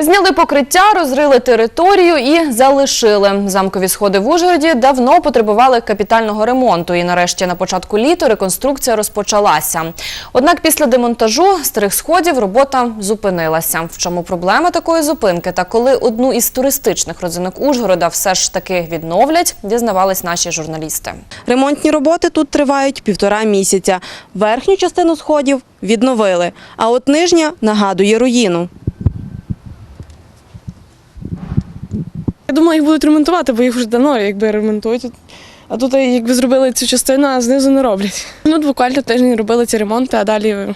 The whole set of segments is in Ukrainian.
Зняли покриття, розрили територію і залишили. Замкові сходи в Ужгороді давно потребували капітального ремонту. І нарешті на початку літа реконструкція розпочалася. Однак після демонтажу старих сходів робота зупинилася. В чому проблема такої зупинки та коли одну із туристичних родзинок Ужгорода все ж таки відновлять, дізнавались наші журналісти. Ремонтні роботи тут тривають півтора місяця. Верхню частину сходів відновили, а от нижня нагадує руїну. Я думала, їх будуть ремонтувати, бо їх вже давно якби ремонтують. А тут якби зробили цю частину, а знизу не роблять. Ну, буквально тиждень робили ці ремонти, а далі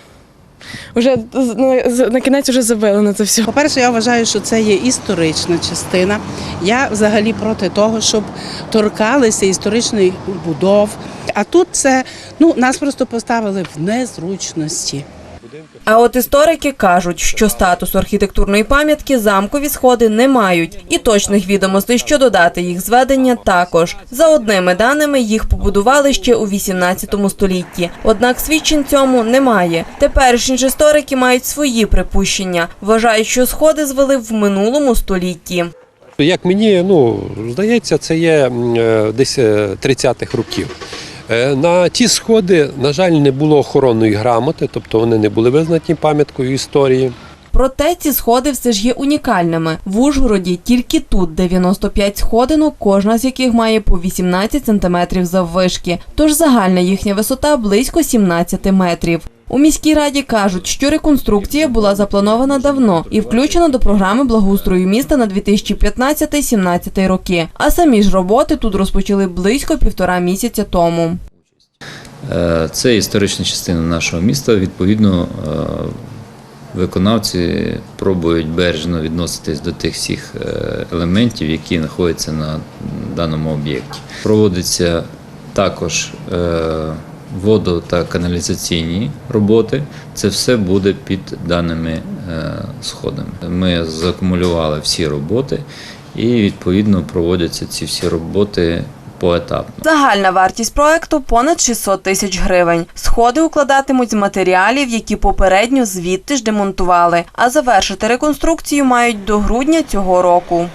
вже на, на кінець вже забили на це все. По-перше, я вважаю, що це є історична частина. Я взагалі проти того, щоб торкалися історичних будов. А тут це ну нас просто поставили в незручності. А от історики кажуть, що статусу архітектурної пам'ятки замкові сходи не мають, і точних відомостей щодо дати їх зведення також. За одними даними їх побудували ще у 18 столітті. Однак свідчень цьому немає. Теперішні ж історики мають свої припущення. Вважають, що сходи звели в минулому столітті. Як мені ну, здається, це є е, десь е, 30-х років. Е, На ті сходи, на жаль, не було охоронної грамоти, тобто вони не були визнані пам'яткою історії. Проте ці сходи все ж є унікальними. В Ужгороді тільки тут 95 сходинок, кожна з яких має по 18 сантиметрів заввишки. Тож загальна їхня висота близько 17 метрів. У міській раді кажуть, що реконструкція була запланована давно і включена до програми благоустрою міста на 2015-17 роки. А самі ж роботи тут розпочали близько півтора місяця тому. Е, Це історична частина нашого міста. Відповідно, е, виконавці пробують бережно відноситись до тих всіх е, елементів, які знаходяться на даному об'єкті. Проводиться також водо та каналізаційні роботи. Це все буде під даними е, сходами. Ми закумулювали всі роботи і відповідно проводяться ці всі роботи поетапно. Загальна вартість проекту понад 600 тисяч гривень. Сходи укладатимуть з матеріалів, які попередньо звідти ж демонтували. А завершити реконструкцію мають до грудня цього року.